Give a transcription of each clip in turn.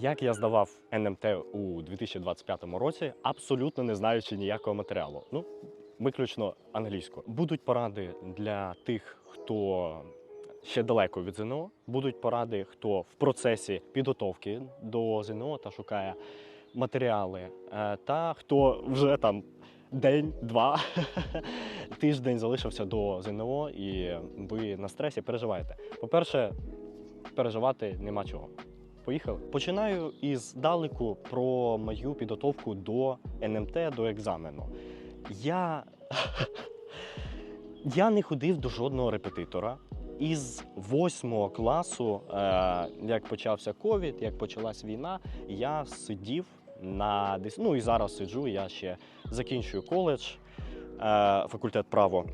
Як я здавав НМТ у 2025 році, абсолютно не знаючи ніякого матеріалу. Ну, виключно англійською. Будуть поради для тих, хто ще далеко від ЗНО. Будуть поради, хто в процесі підготовки до ЗНО та шукає матеріали, Е, та хто вже там день, два, тиждень залишився до ЗНО, і ви на стресі переживаєте. По-перше, переживати нема чого. Поїхали. Починаю із далеку про мою підготовку до НМТ, до екзамену. Я, я не ходив до жодного репетитора. Із восьмого класу, е, як почався ковід, як почалась війна, я сидів на дис... ну і зараз сиджу. Я ще закінчую коледж, е, факультет право.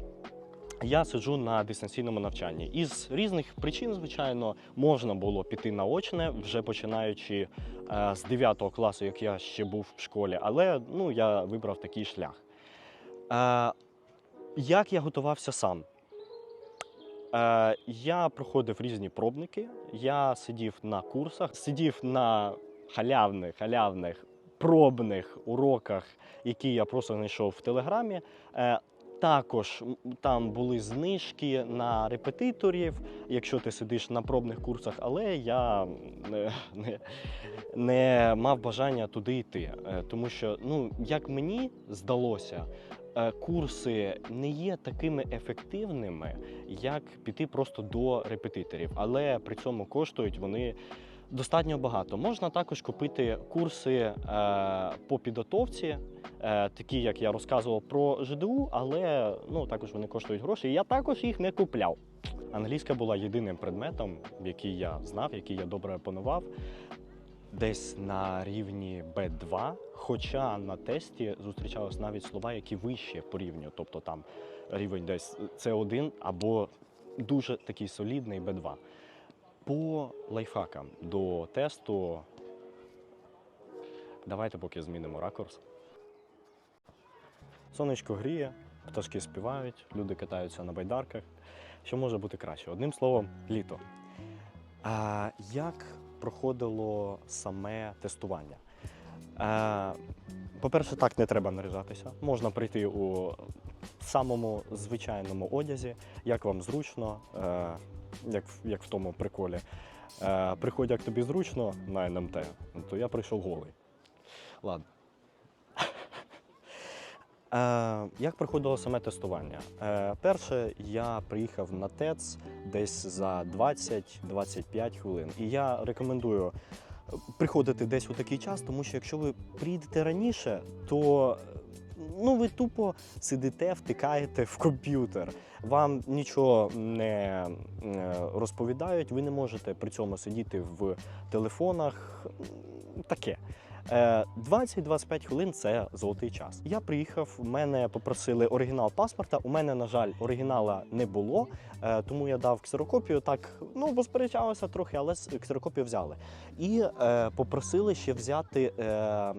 Я сиджу на дистанційному навчанні. Із різних причин, звичайно, можна було піти на очне, вже починаючи е, з 9 класу, як я ще був в школі, але ну, я вибрав такий шлях. Е, як я готувався сам? Е, я проходив різні пробники, я сидів на курсах, сидів на халявних, халявних пробних уроках, які я просто знайшов в Телеграмі. Також там були знижки на репетиторів, якщо ти сидиш на пробних курсах, але я не, не, не мав бажання туди йти. Е, Тому що, ну, як мені здалося, е, курси не є такими ефективними, як піти просто до репетиторів, але при цьому коштують вони. Достатньо багато. Можна також купити курси е, по підготовці, е, такі як я розказував про ЖДУ, але ну, також вони коштують гроші. Я також їх не купляв. Англійська була єдиним предметом, який я знав, який я добре опанував. Десь на рівні Б2, хоча на тесті зустрічались навіть слова, які вище по рівню, тобто там рівень десь С1 або дуже такий солідний Б2. По лайфхакам до тесту. Давайте поки змінимо ракурс. Сонечко гріє, пташки співають, люди катаються на байдарках. Що може бути краще? Одним словом, літо. А як проходило саме тестування? По-перше, так не треба наряжатися. Можна прийти у самому звичайному одязі, як вам зручно, е, як, в- як в тому приколі. Е, приходь, як тобі зручно на НМТ, то я прийшов голий. Ладно. Е, як проходило саме тестування? Е, перше, я приїхав на ТЕЦ десь за 20-25 хвилин. І я рекомендую приходити десь у такий час, тому що якщо ви приїдете раніше, то ну, ви тупо сидите, втикаєте в комп'ютер. Вам нічого не е, розповідають, ви не можете при цьому сидіти в телефонах. Таке. Е, 20-25 хвилин це золотий час. Я приїхав, мене попросили оригінал паспорта. У мене, на жаль, оригінала не було, е, тому я дав ксерокопію. Так, ну посперечалися трохи, але ксерокопію взяли. І е, попросили ще взяти е,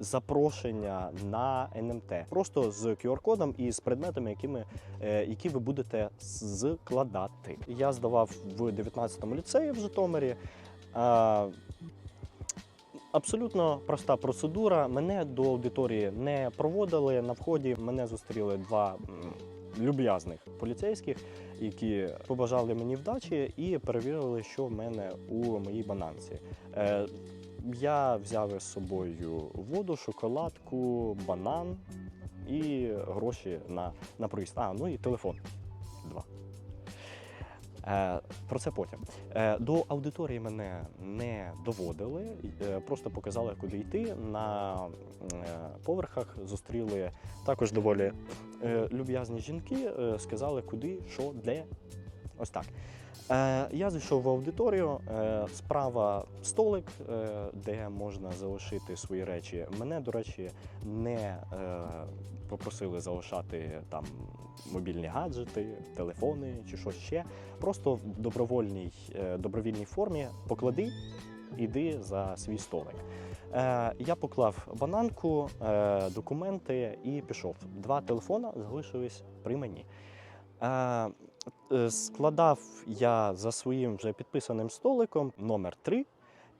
запрошення на НМТ, просто з QR-кодом і з предметами, якими, е, які ви будете складати. Я здавав в 19-му ліцеї в Житомирі. Е, Абсолютно проста процедура. Мене до аудиторії не проводили. На вході мене зустріли два люб'язних поліцейських, які побажали мені вдачі і перевірили, що в мене у моїй бананці. Е, я взяв із собою воду, шоколадку, банан і гроші на, на проїзд. А, ну і телефон. Е, про це потім. Е, до аудиторії мене не доводили, е, просто показали, куди йти. На поверхах зустріли також доволі люб'язні жінки, сказали, куди, що, де. Ось так. Я зайшов в аудиторію. Справа столик, де можна залишити свої речі. Мене, до речі, не попросили залишати там мобільні гаджети, телефони чи щось ще. Просто в добровольній, е, добровільній формі поклади, іди за свій столик. Е, я поклав бананку, е, документи і пішов. Два телефона залишились при мені. Складав я за своїм вже підписаним столиком номер 3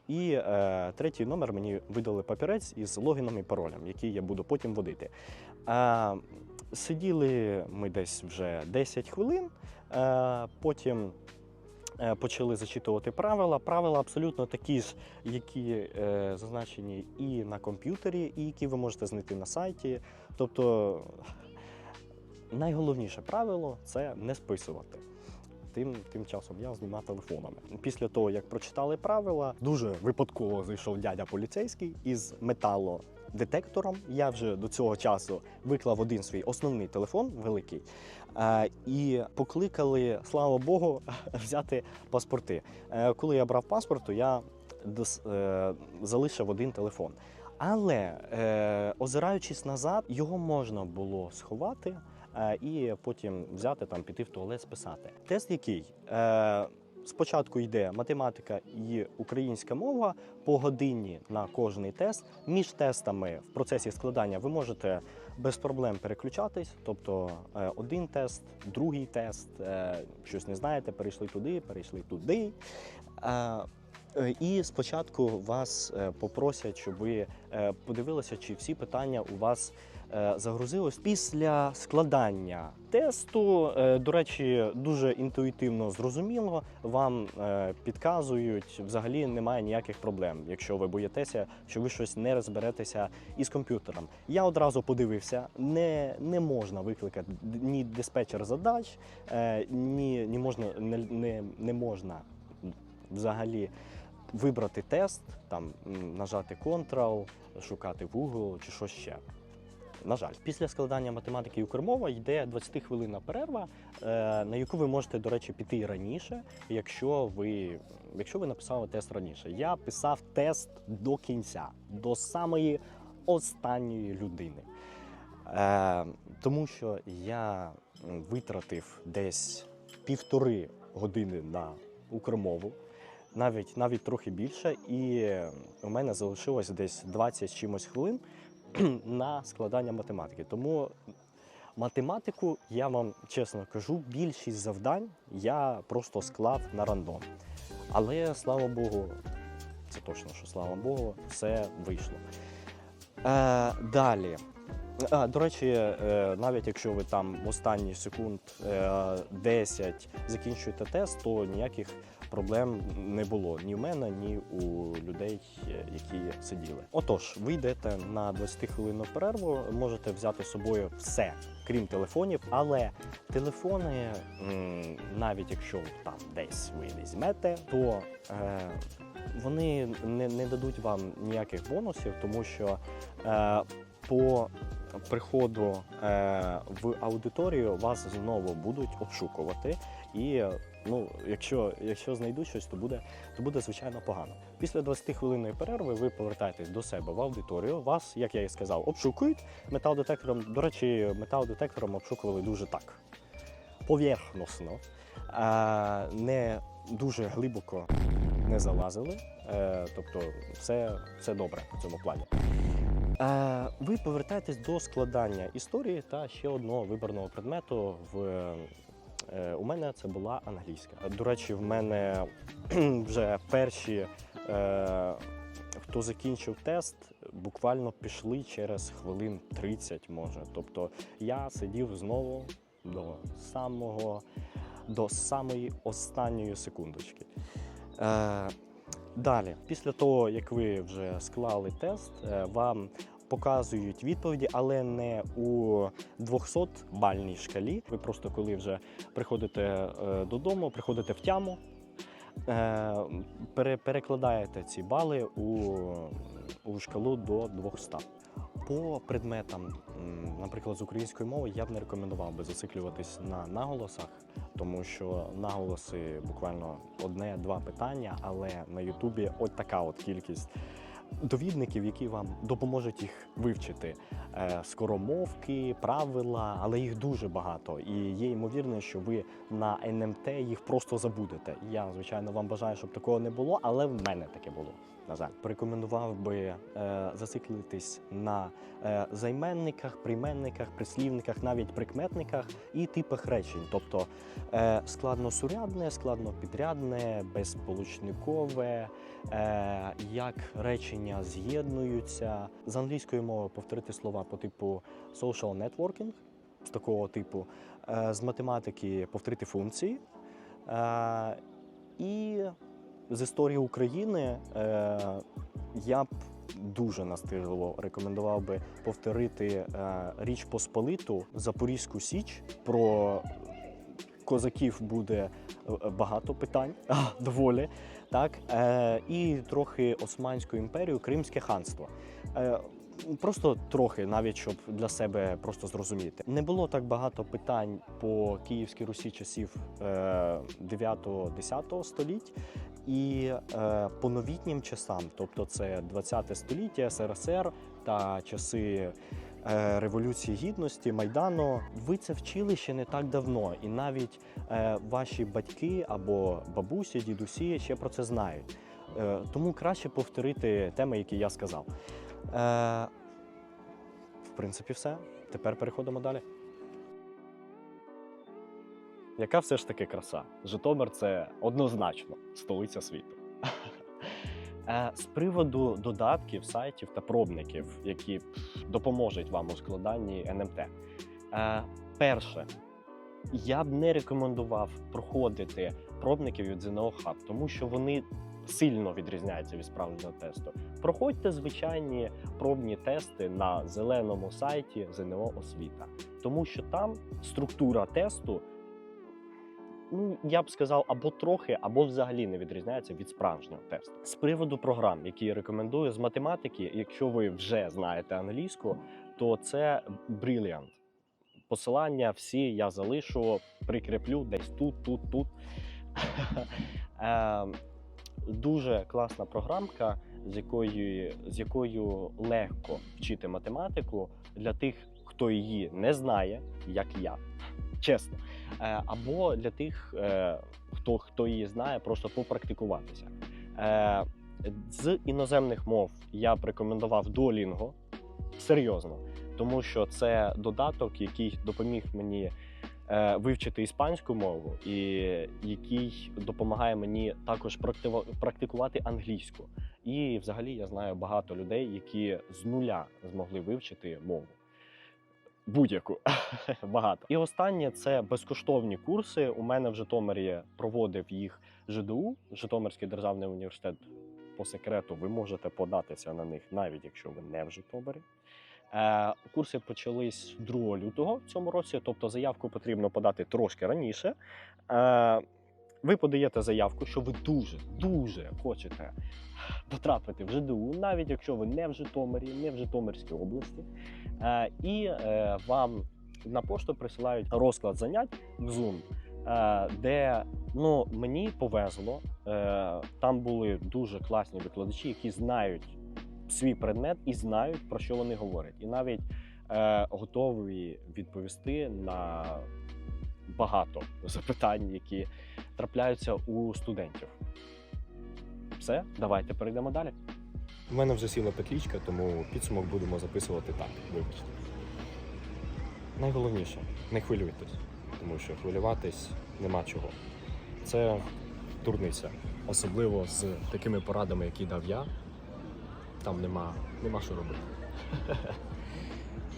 І е, третій номер мені видали папірець із логіном і паролем, який я буду потім вводити. Сиділи ми десь вже 10 хвилин, е, потім е, почали зачитувати правила. Правила абсолютно такі ж, які е, зазначені і на комп'ютері, і які ви можете знайти на сайті. Тобто найголовніше правило це не списувати. Тим, тим часом я з двома телефонами. Після того, як прочитали правила, дуже випадково зайшов дядя поліцейський із металодетектором. Я вже до цього часу виклав один свій основний телефон великий. е, І покликали, слава Богу, взяти паспорти. Е, Коли я брав паспорт, то я е, залишив один телефон. Але озираючись назад, його можна було сховати і потім взяти там, піти в туалет, списати. Тест який? Спочатку йде математика і українська мова по годині на кожний тест. Між тестами в процесі складання ви можете без проблем переключатись. Тобто е, один тест, другий тест, е, щось не знаєте, перейшли туди, перейшли туди. Е, І спочатку вас попросять, щоб ви подивилися, чи всі питання у вас загрузилось. Після складання тесту, е, до речі, дуже інтуїтивно зрозуміло, вам е, підказують, взагалі немає ніяких проблем, якщо ви боїтеся, що ви щось не розберетеся із комп'ютером. Я одразу подивився, не, не можна викликати ні диспетчер задач, е, ні, ні можна, не, не, не можна взагалі вибрати тест, там нажати Ctrl, шукати Google чи що ще. На жаль, після складання математики і укрмова йде 20 хвилинна перерва, е, на яку ви можете, до речі, піти раніше, якщо ви, якщо ви написали тест раніше. Я писав тест до кінця, до самої останньої людини. Е, тому що я витратив десь півтори години на укрмову, навіть, навіть трохи більше, і у мене залишилось десь 20 з чимось хвилин на складання математики. Тому математику, я вам чесно кажу, більшість завдань я просто склав на рандом. Але слава Богу, це точно, що слава Богу, все вийшло. Е, далі. А, до речі, е, навіть якщо ви там в останні секунд е, 10 закінчуєте тест, то ніяких проблем не було ні в мене, ні у людей, які сиділи. Отож, ви йдете на 20 хвилинну перерву, можете взяти з собою все, крім телефонів, але телефони, навіть якщо там десь ви візьмете, то е, вони не, не дадуть вам ніяких бонусів, тому що е, по приходу е, в аудиторію вас знову будуть обшукувати. І ну, якщо, якщо знайдуть щось, то буде, то буде звичайно погано. Після 20 хвилинної перерви ви повертаєтесь до себе в аудиторію. Вас, як я і сказав, обшукують металодетектором. До речі, металодетектором обшукували дуже так поверхносно, е, не дуже глибоко не залазили. Е, тобто, все, все добре в цьому плані. Е, ви повертаєтесь до складання історії та ще одного вибраного предмету. В, у мене це була англійська. До речі, в мене вже перші, е, хто закінчив тест, буквально пішли через хвилин 30, може. Тобто я сидів знову до самого до самої останньої секундочки. Е, Далі, після того, як ви вже склали тест, е, вам показують відповіді, але не у 200-бальній шкалі. Ви просто коли вже приходите е, додому, приходите в тяму, е, перекладаєте ці бали у, у шкалу до 200. По предметам, наприклад, з української мови, я б не рекомендував би зациклюватись на наголосах, тому що наголоси буквально одне-два питання, але на Ютубі от така от кількість довідників, які вам допоможуть їх вивчити. Е, Скоромовки, правила, але їх дуже багато. І є ймовірність, що ви на НМТ їх просто забудете. Я, звичайно, вам бажаю, щоб такого не було, але в мене таке було. На жаль, порекомендував би е, зациклитись на е, займенниках, прийменниках, прислівниках, навіть прикметниках і типах речень. Тобто е, складносурядне, складнопідрядне, безполучникове, е, як речення з'єднуються. З англійської мови повторити слова по типу social networking, з такого типу, е, з математики повторити функції. Е, і з історії України е, я б дуже настирливо рекомендував би повторити Річ Посполиту, Запорізьку Січ. Про козаків буде е, багато питань, доволі. Так? Е, і трохи Османську імперію, Кримське ханство. Е, Просто трохи, навіть щоб для себе просто зрозуміти. Не було так багато питань по Київській Русі часів е, 9-10 століть і по новітнім часам, тобто це 20 століття, СРСР та часи Революції Гідності, Майдану. Ви це вчили ще не так давно, і навіть е, ваші батьки або бабусі, дідусі ще про це знають. Е, тому краще повторити теми, які я сказав. Е, в принципі, все. Тепер переходимо далі. Яка все ж таки краса? Житомир це однозначно столиця світу. Е, З приводу додатків, сайтів та пробників, які допоможуть вам у складанні НМТ. Е, Перше, я б не рекомендував проходити пробників від ЗНО Hub, тому що вони сильно відрізняються від справжнього тесту. Проходьте звичайні пробні тести на зеленому сайті ЗНО Освіта, тому що там структура тесту, ну я б сказав, або трохи, або взагалі не відрізняється від справжнього тесту. З приводу програм, які я рекомендую з математики, якщо ви вже знаєте англійську, то це Brilliant. Посилання всі я залишу, прикріплю десь тут, тут, тут. Ем, Дуже класна програмка, з якою, з якою легко вчити математику для тих, хто її не знає, як я, чесно. Е, Або для тих, е, хто, хто її знає, просто попрактикуватися. Е, З іноземних мов я б рекомендував Duolingo, серйозно, тому що це додаток, який допоміг мені вивчити іспанську мову, і який допомагає мені також практикувати англійську. І взагалі я знаю багато людей, які з нуля змогли вивчити мову. Будь-яку багато. І останнє це безкоштовні курси. У мене в Житомирі проводив їх ЖДУ, Житомирський державний університет. По секрету ви можете податися на них, навіть якщо ви не в Житомирі. Е, курси почались 2 лютого в цьому році, тобто заявку потрібно подати трошки раніше. Е, ви подаєте заявку, що ви дуже, дуже хочете потрапити в ЖДУ, навіть якщо ви не в Житомирі, не в Житомирській області. Е, і е, вам на пошту присилають розклад занять в Zoom, е, де ну, мені повезло. Там були дуже класні викладачі, які знають свій предмет і знають, про що вони говорять. І навіть готові відповісти на багато запитань, які трапляються у студентів. Все, давайте перейдемо далі. У мене вже сіла петлічка, тому підсумок будемо записувати так. Вибачте. Найголовніше не хвилюйтесь, тому що хвилюватись нема чого. Це дурниця, особливо з такими порадами, які дав я. Там нема, нема що робити.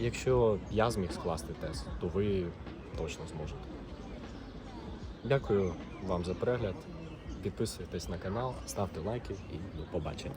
Якщо я зміг скласти тест, то ви точно зможете. Дякую вам за перегляд. Підписуйтесь на канал, ставте лайки і до побачення.